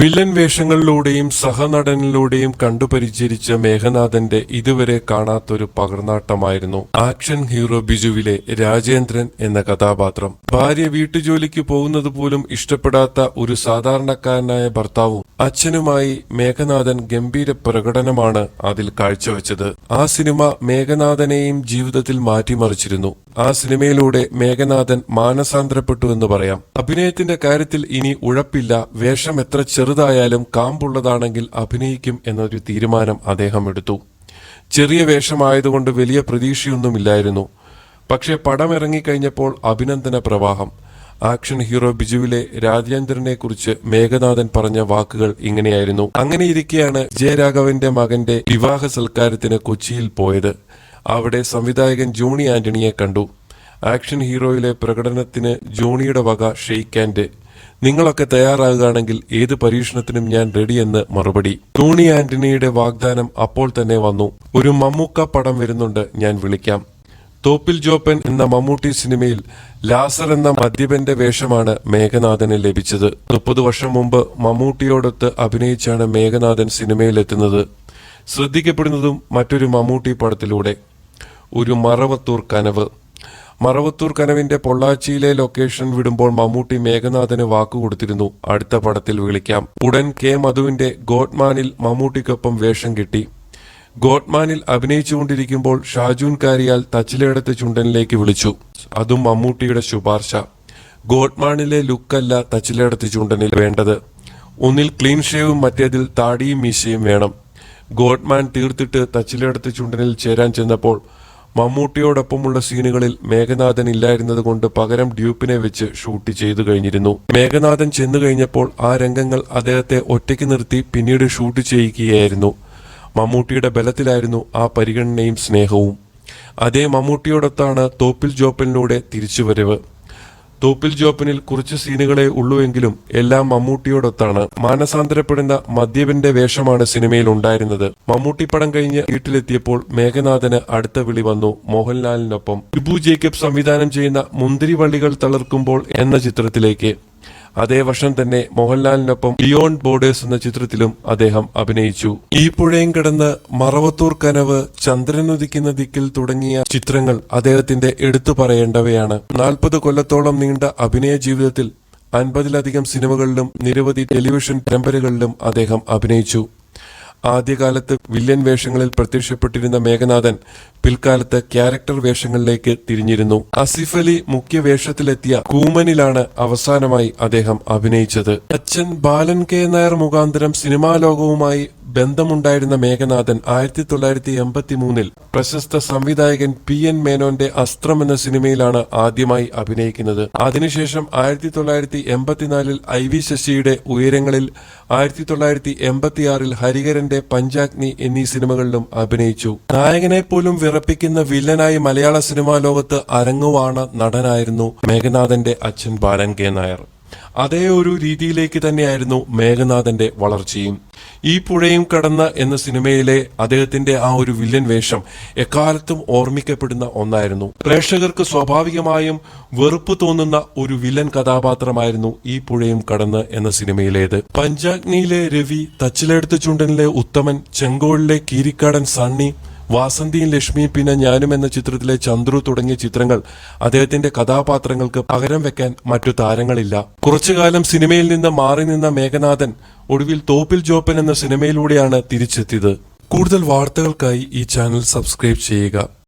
Villain വേഷങ്ങളിലൂടെയും സഹനടനിലൂടെയും കണ്ടുപരിചരിച്ച മേഘനാഥന്റെ ഇതുവരെ കാണാത്തൊരു പകർന്നാട്ടമായിരുന്നു ആക്ഷൻ ഹീറോ ബിജുവിലെ രാജേന്ദ്രൻ എന്ന കഥാപാത്രം. ഭാര്യ വീട്ടുജോലിക്ക് പോകുന്നത് പോലും ഇഷ്ടപ്പെടാത്ത ഒരു സാധാരണക്കാരനായ ഭർത്താവും അച്ഛനുമായി മേഘനാഥൻ ഗംഭീര പ്രകടനമാണ് അതിൽ കാഴ്ചവെച്ചത്. ആ സിനിമ മേഘനാഥനെയും ജീവിതത്തിൽ മാറ്റിമറിച്ചിരുന്നു. ആ സിനിമയിലൂടെ മേഘനാഥൻ മാനസാന്തരപ്പെട്ടു എന്ന് പറയാം. അഭിനയത്തിന്റെ കാര്യത്തിൽ ഇനി ഉഴപ്പില്ല. വേഷം എത്ര ചെറുതായാലും കാമ്പുള്ളതാണെങ്കിൽ അഭിനയിക്കും എന്നൊരു തീരുമാനം അദ്ദേഹം എടുത്തു. ചെറിയ വേഷമായതുകൊണ്ട് വലിയ പ്രതീക്ഷയൊന്നുമില്ലായിരുന്നു. പക്ഷേ പടം ഇറങ്ങിക്കഴിഞ്ഞപ്പോൾ അഭിനന്ദന പ്രവാഹം. ആക്ഷൻ ഹീറോ ബിജുവിലെ രാജേന്ദ്രനെ കുറിച്ച് മേഘനാഥൻ പറഞ്ഞ വാക്കുകൾ ഇങ്ങനെയായിരുന്നു. അങ്ങനെയിരിക്കെയാണ് ജയരാഘവന്റെ മകന്റെ വിവാഹ സൽക്കാരത്തിന് കൊച്ചിയിൽ പോയത്. അവിടെ സംവിധായകൻ ജോണി ആന്റണിയെ കണ്ടു. ആക്ഷൻ ഹീറോയിലെ പ്രകടനത്തിന് ജോണിയുടെ വക ഷെയ്ക്ക് ആൻഡ് നിങ്ങളൊക്കെ തയ്യാറാകുകയാണെങ്കിൽ ഏത് പരീക്ഷണത്തിനും ഞാൻ റെഡിയെന്ന് മറുപടി. ടോണി ആന്റണിയുടെ വാഗ്ദാനം അപ്പോൾ തന്നെ വന്നു. ഒരു മമ്മൂക്ക പടം വരുന്നുണ്ട് ഞാൻ വിളിക്കാം. തോപ്പിൽ ജോപ്പൻ എന്ന മമ്മൂട്ടി സിനിമയിൽ ലാസർ എന്ന മദ്യപന്റെ വേഷമാണ് മേഘനാഥന് ലഭിച്ചത്. മുപ്പത് വർഷം മുമ്പ് മമ്മൂട്ടിയോടൊത്ത് അഭിനയിച്ചാണ് മേഘനാഥൻ സിനിമയിലെത്തുന്നത് ശ്രദ്ധിക്കപ്പെടുന്നതും മറ്റൊരു മമ്മൂട്ടി പടത്തിലൂടെ. ഒരു മറവത്തൂർ കനവ്. മറവത്തൂർ കനവിന്റെ പൊള്ളാച്ചിയിലെ ലൊക്കേഷൻ വിടുമ്പോൾ മമ്മൂട്ടി മേഘനാഥന് വാക്കുകൊടുത്തിരുന്നു അടുത്ത പടത്തിൽ വിളിക്കാം. ഉടൻ കെ മധുവിന്റെ ഗോഡ്മാനിൽ മമ്മൂട്ടിക്കൊപ്പം വേഷം കിട്ടി. ഗോഡ്മാനിൽ അഭിനയിച്ചുകൊണ്ടിരിക്കുമ്പോൾ ഷാജൂൻ കാരിയാൽ തച്ചിലയിടത്ത് ചുണ്ടനിലേക്ക് വിളിച്ചു. അതും മമ്മൂട്ടിയുടെ ശുപാർശ. ഗോഡ്മാനിലെ ലുക്കല്ല തച്ചിലയിടത്ത് ചുണ്ടനിൽ വേണ്ടത്. ഒന്നിൽ ക്ലീൻ ഷേവും മറ്റേതിൽ താടിയും മീശയും വേണം. ഗോഡ്മാൻ തീർത്തിട്ട് തച്ചിലയിടത്ത് ചുണ്ടനിൽ ചേരാൻ ചെന്നപ്പോൾ മമ്മൂട്ടിയോടൊപ്പമുള്ള സീനുകളിൽ മേഘനാഥൻ ഇല്ലായിരുന്നത് കൊണ്ട് പകരം ഡ്യൂപ്പിനെ വെച്ച് ഷൂട്ട് ചെയ്തു കഴിഞ്ഞിരുന്നു. മേഘനാഥൻ ചെന്നു കഴിഞ്ഞപ്പോൾ ആ രംഗങ്ങൾ അദ്ദേഹത്തെ ഒറ്റയ്ക്ക് നിർത്തി പിന്നീട് ഷൂട്ട് ചെയ്യിക്കുകയായിരുന്നു മമ്മൂട്ടിയുടെ ബലത്തിലായിരുന്നു ആ പരിഗണനയും സ്നേഹവും. അതേ മമ്മൂട്ടിയോടൊത്താണ് തോപ്പിൽ ജോപ്പലിലൂടെ തിരിച്ചുവരവ്. തോപ്പിൽ ജോപ്പനിൽ കുറച്ച് സീനുകളെ ഉള്ളുവെങ്കിലും എല്ലാം മമ്മൂട്ടിയോടൊത്താണ്. മാനസാന്തരപ്പെടുന്ന മദ്യപന്റെ വേഷമാണ് സിനിമയിൽ ഉണ്ടായിരുന്നത്. മമ്മൂട്ടി പടം കഴിഞ്ഞ് വീട്ടിലെത്തിയപ്പോൾ മേഘനാഥന് അടുത്ത വിളി വന്നു മോഹൻലാലിനൊപ്പം. ഷിബു ജേക്കബ് സംവിധാനം ചെയ്യുന്ന മുന്തിരിവള്ളികൾ തളർക്കുമ്പോൾ എന്ന ചിത്രത്തിലേക്ക്. അതേ വർഷം തന്നെ മോഹൻലാലിനൊപ്പം ലിയോൺ ബോർഡേഴ്സ് എന്ന ചിത്രത്തിലും അദ്ദേഹം അഭിനയിച്ചു. ഈ പുഴയും കടന്ന് മറവത്തൂർ കനവ് ചന്ദ്രനുദിക്കുന്ന ദിക്കിൽ തുടങ്ങിയ ചിത്രങ്ങൾ അദ്ദേഹത്തിന്റെ എടുത്തു പറയേണ്ടവയാണ്. നാൽപ്പത് കൊല്ലത്തോളം നീണ്ട അഭിനയ ജീവിതത്തിൽ അൻപതിലധികം സിനിമകളിലും നിരവധി ടെലിവിഷൻ പരമ്പരകളിലും അദ്ദേഹം അഭിനയിച്ചു. ആദ്യകാലത്ത് വില്ലൻ വേഷങ്ങളിൽ പ്രത്യക്ഷപ്പെട്ടിരുന്ന മേഘനാഥൻ പിൽക്കാലത്ത് ക്യാരക്ടർ വേഷങ്ങളിലേക്ക് തിരിഞ്ഞിരുന്നു. അസിഫ് അലി മുഖ്യ വേഷത്തിലെത്തിയ കൂമനിലാണ് അവസാനമായി അദ്ദേഹം അഭിനയിച്ചത്. അച്ഛൻ ബാലൻ കെ നായർ മുഖാന്തരം സിനിമാ ലോകവുമായി ബന്ധമുണ്ടായിരുന്ന മേഘനാഥൻ ആയിരത്തി തൊള്ളായിരത്തി എൺപത്തി മൂന്നിൽ പ്രശസ്ത സംവിധായകൻ പി എൻ മേനോന്റെ അസ്ത്രം എന്ന സിനിമയിലാണ് ആദ്യമായി അഭിനയിക്കുന്നത്. അതിനുശേഷം ആയിരത്തി തൊള്ളായിരത്തി എൺപത്തിനാലിൽ ഐ വി ശശിയുടെ ഉയരങ്ങളിൽ ആയിരത്തി തൊള്ളായിരത്തി എൺപത്തിയാറിൽ ഹരിഹരന്റെ പഞ്ചാഗ്നി എന്നീ സിനിമകളിലും അഭിനയിച്ചു. നായകനെ പോലും വിറപ്പിക്കുന്ന വില്ലനായി മലയാള സിനിമാ ലോകത്ത് അരങ്ങുവാണ് നടനായിരുന്നു മേഘനാഥന്റെ അച്ഛൻ ബാലൻ കെ നായർ. അതേ ഒരു രീതിയിലേക്ക് തന്നെയായിരുന്നു മേഘനാഥന്റെ വളർച്ചയും. ഈ പുഴയും കടന്ന എന്ന സിനിമയിലെ അദ്ദേഹത്തിന്റെ ആ ഒരു വില്ലൻ വേഷം എക്കാലത്തും ഓർമ്മിക്കപ്പെടുന്ന ഒന്നായിരുന്നു. പ്രേക്ഷകർക്ക് സ്വാഭാവികമായും വെറുപ്പ് തോന്നുന്ന ഒരു വില്ലൻ കഥാപാത്രമായിരുന്നു ഈ പുഴയും കടന്ന് എന്ന സിനിമയിലേത്. പഞ്ചാഗ്നിയിലെ രവി തച്ചിലെടുത്ത് ചുണ്ടനിലെ ഉത്തമൻ ചെങ്കോളിലെ കീരിക്കാടൻ സണ്ണി വാസന്തിയും ലക്ഷ്മിയും പിന്നെ ഞാനും എന്ന ചിത്രത്തിലെ ചന്ദ്രു തുടങ്ങിയ ചിത്രങ്ങൾ അദ്ദേഹത്തിന്റെ കഥാപാത്രങ്ങൾക്ക് പകരം വെക്കാൻ മറ്റു താരങ്ങളില്ല. കുറച്ചുകാലം സിനിമയിൽ നിന്ന് മാറി നിന്ന മേഘനാഥൻ ഒടുവിൽ തോപ്പിൽ ജോപ്പൻ എന്ന സിനിമയിലൂടെയാണ് തിരിച്ചെത്തിയത്. കൂടുതൽ വാർത്തകൾക്കായി ഈ ചാനൽ സബ്സ്ക്രൈബ് ചെയ്യുക.